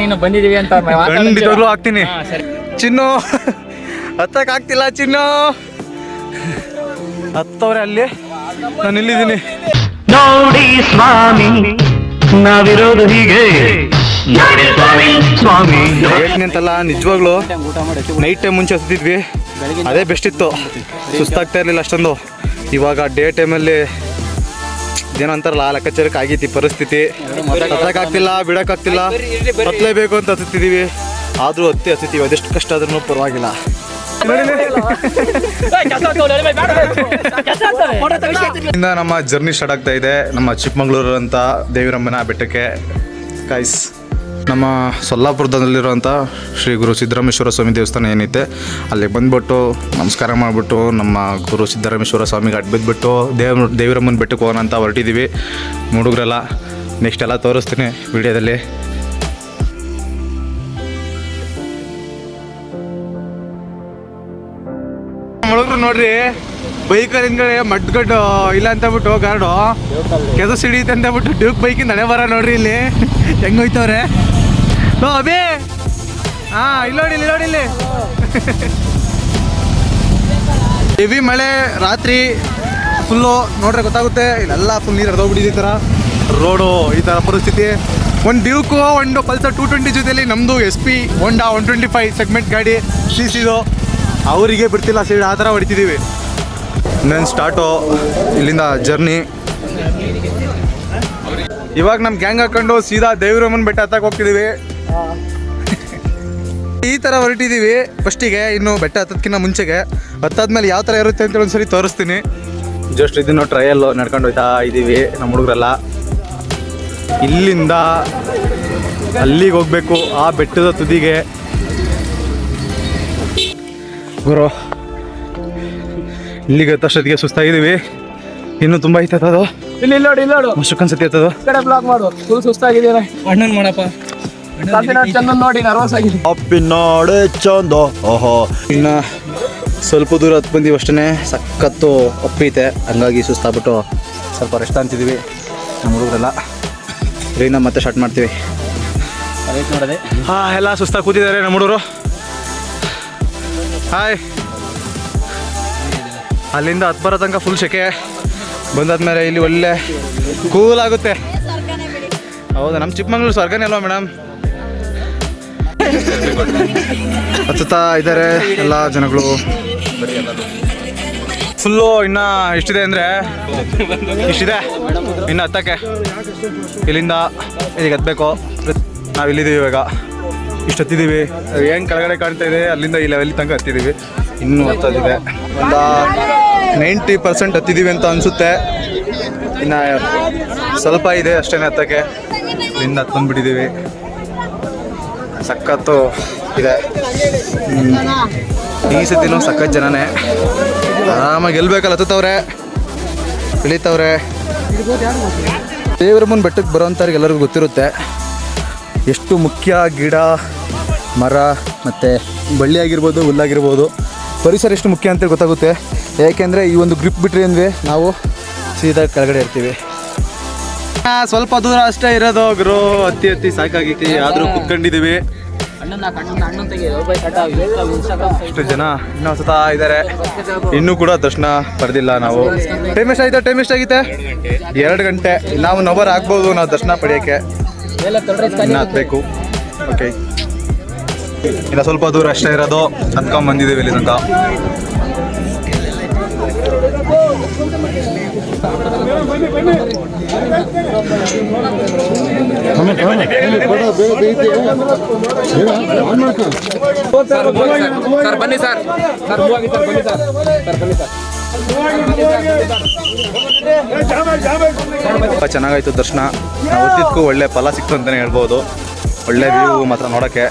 ನೀನು ಬಂದಿದೀವಿ ಅಂತ ಖಂಡಿತವಾಗ್ಲೂ ಹಾಕ್ತೀನಿ. ಚಿನ್ನು ಹತ್ತಕ್ ಆಗ್ತಿಲ್ಲ ಚಿನ್ನು. ಹತ್ತವ್ರೆ ಅಲ್ಲಿ. ನಾನು ಇಲ್ಲಿದ್ದೀನಿ. ನೋಡಿ ಸ್ವಾಮಿ ನಾವಿರೋದು ಹೀಗೆ. ಸ್ವಾಮಿ ಅಂತಲ್ಲ ನಿಜವಾಗ್ಲು ನೈಟ್ ಟೈಮ್ ಮುಂಚೆ ಹತ್ತಿದ್ವಿ ಅದೇ ಬೆಸ್ಟ್ ಇತ್ತು. ಸುಸ್ತಾಗ್ತಾ ಇರಲಿಲ್ಲ ಅಷ್ಟೊಂದು. ಇವಾಗ ಡೇ ಟೈಮಲ್ಲಿ ಏನೋ ಅಂತಾರಲ್ಲ ಲೆಕ್ಕಾಚಾರಕ್ಕೆ ಆಗೈತಿ ಪರಿಸ್ಥಿತಿ. ಹತ್ತಕ್ಕಾಗ್ತಿಲ್ಲ ಬಿಡೋಕ್ಕಾಗ್ತಿಲ್ಲ ಹತ್ತಲೇಬೇಕು ಅಂತ ಹತ್ತಿದ್ದೀವಿ ಆದರೂ ಹತ್ತಿ ಹತ್ತಿದ್ದೀವಿ ಅದೆಷ್ಟು ಕಷ್ಟ ಆದ್ರೂ ಪರವಾಗಿಲ್ಲ. ಇಂದ ನಮ್ಮ ಜರ್ನಿ ಸ್ಟಾರ್ಟ್ ಆಗ್ತಾ ಇದೆ. ನಮ್ಮ ಚಿಕ್ಕಮಗಳೂರು ಅಂತ ದೇವಿರಮ್ಮನ ಬೆಟ್ಟಕ್ಕೆ. ಕಾಯ್ಸ್ ನಮ್ಮ ಸೊಲ್ಲಾಪುರದಲ್ಲಿರುವಂಥ ಶ್ರೀ ಗುರು ಸಿದ್ದರಾಮೇಶ್ವರ ಸ್ವಾಮಿ ದೇವಸ್ಥಾನ ಏನೈತೆ, ಅಲ್ಲಿಗೆ ಬಂದ್ಬಿಟ್ಟು ನಮಸ್ಕಾರ ಮಾಡಿಬಿಟ್ಟು ನಮ್ಮ ಗುರು ಸಿದ್ದರಾಮೇಶ್ವರ ಸ್ವಾಮಿಗೆ ಅಡ್ಬಿದ್ಬಿಟ್ಟು ದೇವ ದೇವಿರಮ್ಮನ ಬೆಟ್ಟಕ್ಕೆ ಹೋಗೋಣ ಅಂತ ಹೊರಟಿದ್ದೀವಿ ಹುಡುಗರೆಲ್ಲ ನೆಕ್ಸ್ಟ್ ಎಲ್ಲ ತೋರಿಸ್ತೀನಿ ವಿಡಿಯೋದಲ್ಲಿ. ಹುಡುಗರು ನೋಡ್ರಿ ಬೈಕಲ್ಲಿ ಹಿಂದ್ಗಡೆ ಮಡ್ಗಡ್ಡು ಇಲ್ಲ ಅಂತ ಬಿಟ್ಟು ಗಾರ್ಡು. ಕೆದು ಸಿಡಿಯುತ್ತೆ ಅಂತ ಬಿಟ್ಟು ಡ್ಯೂಕ್ ಬೈಕಿಂದ ನಡೆ ಬರ ನೋಡ್ರಿ ಇಲ್ಲಿ. ಹೆಂಗ್ ಅಬಿ ಹಾ ಇಲ್ಲಿ ನೋಡಿ, ಇಲ್ಲಿ ಹೆವಿ ಮಳೆ, ರಾತ್ರಿ ಫುಲ್ಲು ನೋಡ್ರೆ ಗೊತ್ತಾಗುತ್ತೆ, ಇಲ್ಲೆಲ್ಲ ಫುಲ್ ನೀರು ಹರಿದೋಗ್ಬಿಟ್ಟಿದೆ ಈ ಥರ ರೋಡು ಈ ಥರ ಪರಿಸ್ಥಿತಿ. ಒಂದು ಡ್ಯೂಕು ಒಂದು ಪಲ್ಸರ್ ಟೂ ಟ್ವೆಂಟಿ ಜೊತೆಲಿ ನಮ್ಮದು S P Honda one twenty five segment ಗಾಡಿ ಸಿ ಅವರಿಗೆ ಬಿಡ್ತಿಲ್ಲ ಸೈಡ್ ಆ ಥರ ಹೊಡಿತಿದ್ದೀವಿ ನನ್ನ ಸ್ಟಾರ್ಟು ಇಲ್ಲಿಂದ ಜರ್ನಿ ಇವಾಗ ನಮ್ಮ ಗ್ಯಾಂಗ್ ಹಾಕೊಂಡು ಸೀದಾ ದೇವಿರಮ್ಮನ ಬೆಟ್ಟ ಹತ್ತಕ್ಕೆ ಹೋಗ್ತಿದ್ದೀವಿ ಈ ಥರ ಹೊರಟಿದೀವಿ. ಫಸ್ಟಿಗೆ ಇನ್ನು ಬೆಟ್ಟ ಹತ್ತೋದಕ್ಕಿಂತ ಮುಂಚೆಗೆ. ಹತ್ತಾದ್ಮೇಲೆ ಯಾವ ಥರ ಇರುತ್ತೆ ಅಂತ ಒಂದ್ಸರಿ ತೋರಿಸ್ತೀನಿ. ಜಸ್ಟ್ ಇದನ್ನು ಟ್ರಯಲ್ ನಡ್ಕೊಂಡು ಹೋಯ್ತಾ ಇದ್ದೀವಿ ನಮ್ಮ ಹುಡುಗರೆಲ್ಲ. ಇಲ್ಲಿಂದ ಅಲ್ಲಿಗೆ ಹೋಗ್ಬೇಕು ಆ ಬೆಟ್ಟದ ತುದಿಗೆ. ಗುರು ಇಲ್ಲಿಗೆ ಹತ್ತಷ್ಟೊತ್ತಿಗೆ ಸುಸ್ತಾಗಿದ್ದೀವಿ ಇನ್ನೂ ತುಂಬ ಐತೆ ಅದು ಇಲ್ಲಿ ಇಲ್ಲ ನೋಡಿ ಇಲ್ಲಿ ನೋಡು ಈ ಕಡೆ ಬ್ಲಾಕ್ ಮಾಡು. ಫುಲ್ ಅಣ್ಣನ್ ಮಾಡಪ್ಪ. ಚಂದನ್ ನೋಡಿ ನರ್ವಸ್ ಆಗಿದೆ. ಅಪ್ಪಿನಾಡೆ ಚಂದ ಓಹೋ ಇನ್ನು ಸ್ವಲ್ಪ ದೂರ ಹತ್ತು ಬಂದೀವಿ ಅಷ್ಟೇ ಸಖತ್ತು ಒಪ್ಪೈತೆ ಹಂಗಾಗಿ ಸುಸ್ತಾಗ್ಬಿಟ್ಟು ಸ್ವಲ್ಪ ರೆಸ್ಟ್ ಅಂತಿದ್ದೀವಿ ನಮ್ಮ ಹುಡುಗರೆಲ್ಲ ಟ್ರೈನ ಮತ್ತೆ ಸ್ಟಾರ್ಟ್ ಮಾಡ್ತೀವಿ. ಹಾ ಹಾಂ ಎಲ್ಲ ಸುಸ್ತಾಗಿ ಕೂತಿದ್ದಾರೆ ನಮ್ಮ ಹುಡುಗರು. ಹಾಯ್ ಅಲ್ಲಿಂದ ಹತ್ತು ಬರೋ ತನಕ ಫುಲ್ ಸೆಕೆ. ಬಂದಾದ್ಮೇಲೆ ಇಲ್ಲಿ ಒಳ್ಳೆ ಕೂಲ್ ಆಗುತ್ತೆ. ಹೌದಾ ನಮ್ಮ ಚಿಕ್ಕಮಂಗ್ಳೂರು ಸ್ವರ್ಗನೇ ಅಲ್ವಾ ಮೇಡಮ್ ಹತ್ತುತ್ತಾ ಇದ್ದಾರೆ, ಎಲ್ಲ ಜನಗಳು. ಫುಲ್ಲು ಇನ್ನ ಎಷ್ಟಿದೆ ಅಂದರೆ? ಇಷ್ಟಿದೆ ಇನ್ನು ಹತ್ತಕ್ಕೆ. ಇಲ್ಲಿಂದ ಇಲ್ಲಿಗೆ ಹತ್ಬೇಕು. ನಾವು ಇಲ್ಲಿದ್ದೀವಿ ಇವಾಗ. ಇಷ್ಟು ಹತ್ತಿದ್ದೀವಿ. ಏನು ಕೆಳಗಡೆ ಕಾಣ್ತಾ ಇದೆ, ಅಲ್ಲಿಂದ ಈ ಲೆವೆಲ್ ತನಕ ಹತ್ತಿದ್ದೀವಿ. ಇನ್ನೂ ಹತ್ತದಿದೆ. ಒಂದು ನೈಂಟಿ ಪರ್ಸೆಂಟ್ ಹತ್ತಿದ್ದೀವಿ ಅಂತ ಅನಿಸುತ್ತೆ. ಇನ್ನು ಸ್ವಲ್ಪ ಇದೆ ಅಷ್ಟೇ ಹತ್ತಕ್ಕೆ. ಇಲ್ಲಿಂದ ಹತ್ಕೊಂಡ್ಬಿಟ್ಟಿದ್ದೀವಿ. ಸಖತ್ತು ಇದೆ. ಈ ಸತಿನೂ ಸಖತ್ ಜನನೇ. ಆರಾಮಾಗಿ ಗೆಲ್ಬೇಕಲ್ಲ ಹತ್ತವ್ರೆ ಇಳಿತವ್ರೆ. ದೇವರ ಮುಂದೆ ಬೆಟ್ಟಕ್ಕೆ ಬರೋಂಥವ್ರಿಗೆ ಎಲ್ಲರಿಗೂ ಗೊತ್ತಿರುತ್ತೆ. ಎಷ್ಟು ಮುಖ್ಯ ಗಿಡ, ಮರ, ಮತ್ತು ಬಳ್ಳಿ ಆಗಿರ್ಬೋದು ಹುಲ್ಲಾಗಿರ್ಬೋದು ಪರಿಸರ ಎಷ್ಟು ಮುಖ್ಯ ಅಂತ ಗೊತ್ತಾಗುತ್ತೆ. ಏಕೆಂದರೆ ಈ ಒಂದು ಗ್ರಿಪ್ ಬಿಟ್ಟರೆ ಅಂದರೆ ನಾವು ಸೀದಾ ಕೆಳಗಡೆ ಇರ್ತೀವಿ. ಸ್ವಲ್ಪ ದೂರ ಅಷ್ಟೇ ಇರೋದು ಗುರು. ಹತ್ತಿ ಹತ್ತಿ ಸಾಕಾಗೈತಿ ಆದ್ರೂ ಕುತ್ಕೊಂಡಿದೀವಿ ಇಷ್ಟು ಜನ ಇನ್ನೂ ಸತ ಇದ್ದಾರೆ ಇನ್ನೂ ಕೂಡ ದರ್ಶನ ಪಡೆದಿಲ್ಲ ನಾವು. ಟೈಮ್ ಆಯ್ತಾ? ಟೈಮ್ ಎಷ್ಟಾಗಿದೆ ಎರಡು ಗಂಟೆ. ನಾವು ನವರ್ ಆಗ್ಬೋದು ನಾವು ದರ್ಶನ ಪಡೆಯೋಕ್ಕೆ. ಹಾಕ್ಬೇಕು ಓಕೆ ಇನ್ನು ಸ್ವಲ್ಪ ದೂರ ಅಷ್ಟೇ ಇರೋದು. ಹತ್ಕೊಂಡ್ ಬಂದಿದ್ದೀವಿ ಇಲ್ಲಿ ತನಕ ಸರ್, ಬನ್ನಿ ಸರ್. ಸರ್ ಮೂವ್ ಆಗಿ ಸರ್, ಬನ್ನಿ ಸರ್. ಸರ್, ಬನ್ನಿ ಸರ್. ಚೆನ್ನಾಗಾಯ್ತು ದರ್ಶನ. ನಾವು ಒಳ್ಳೆ ಫಲ ಸಿಕ್ತು ಅಂತಲೇ ಹೇಳ್ಬೋದು. ಒಳ್ಳೆ ವ್ಯೂ ಮಾತ್ರ ನೋಡೋಕ್ಕೆ.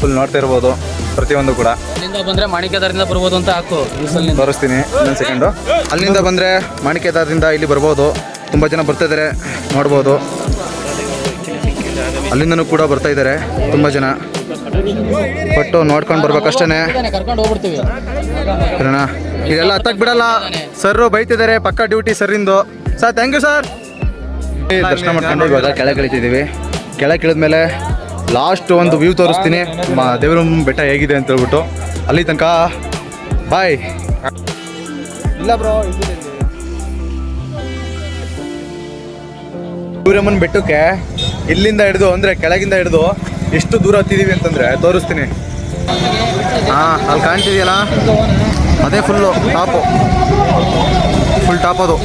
ಫುಲ್ ನೋಡ್ತಾ ಇರ್ಬೋದು, ಪ್ರತಿಯೊಂದು ಕೂಡ. ಅಲ್ಲಿಂದ ಬಂದ್ರೆ ಮಾಣಿಕ್ಯದಾರದಿಂದ ಬರ್ಬೋದು ಅಂತ ಹಾಕು. ತೋರಿಸ್ತೀನಿ ಇನ್ನೊಂದು ಸೆಕೆಂಡು ಅಲ್ಲಿಂದ ಬಂದರೆ ಮಾಣಿಕ್ಯದಾರದಿಂದ ಇಲ್ಲಿ ಬರ್ಬೋದು. ತುಂಬ ಜನ ಬರ್ತಾ ಇದ್ದಾರೆ ನೋಡ್ಬೋದು. ಅಲ್ಲಿಂದನೂ ಕೂಡ ಬರ್ತಾ ಇದ್ದಾರೆ ತುಂಬ ಜನ. ಬಟ್ಟು ನೋಡ್ಕೊಂಡು ಬರ್ಬೇಕಷ್ಟೇ ಕರ್ಕೊಂಡು ಹೋಗ್ಬಿಡ್ತೀವಿ ಇದೆಲ್ಲ ಹತ್ತಕ್ಕೆ ಬಿಡಲ್ಲ. ಸರ್ ಬೈತಿದ್ದಾರೆ, ಪಕ್ಕ ಡ್ಯೂಟಿ ಸರ್ರಿಂದು. ಸರ್ ಥ್ಯಾಂಕ್ ಯು ಸರ್ ದರ್ಶನ ಮಾಡ್ಕೊಂಡು ಇವಾಗ ಕೆಳಗೆ ಇಳಿತಿದ್ದೀವಿ. ಕೆಳಗೆ ಇಳಿದ್ಮೇಲೆ ಲಾಸ್ಟ್ ಒಂದು ವ್ಯೂ ತೋರಿಸ್ತೀನಿ. ದೇವರ ಬೆಟ್ಟ ಹೇಗಿದೆ ಅಂತ ಹೇಳ್ಬಿಟ್ಟು. ಅಲ್ಲಿ ತನಕ, ಬಾಯ್. ಇಲ್ಲ ಬ್ರೋ ಸೂರ್ಯಮ್ಮನ ಬೆಟ್ಟಕ್ಕೆ ಇಲ್ಲಿಂದ ಹಿಡಿದು, ಅಂದರೆ ಕೆಳಗಿಂದ ಹಿಡಿದು ಎಷ್ಟು ದೂರ ಹತ್ತಿದೀವಿ ಅಂತಂದರೆ ತೋರಿಸ್ತೀನಿ. ಹಾಂ, ಅಲ್ಲಿ ಕಾಣ್ತಿದೆಯಲ್ಲ? ಅದೇ ಫುಲ್ಲು ಟಾಪು ಫುಲ್ ಟಾಪ್ ಅದು.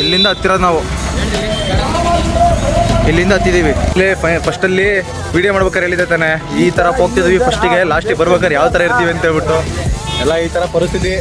ಇಲ್ಲಿಂದ ಹತ್ತಿರೋದು ನಾವು. ಇಲ್ಲಿಂದ ಹತ್ತಿದ್ದೀವಿ. ಇಲ್ಲೇ ಫಸ್ಟಲ್ಲಿ ವಿಡಿಯೋ ಮಾಡ್ಬೇಕಾರೆ ಹೇಳಿದೆ ತಾನೆ? ಈ ಥರ ಹೋಗ್ತಿದ್ವಿ ಫಸ್ಟಿಗೆ ಲಾಸ್ಟಿಗೆ ಬರ್ಬೇಕಾದ್ರೆ ಯಾವ ತರ ಇರ್ತೀವಿ ಅಂತ ಹೇಳ್ಬಿಟ್ಟು. ಎಲ್ಲ ಈ ತರ ಪರಿಸ್ಥಿತಿ.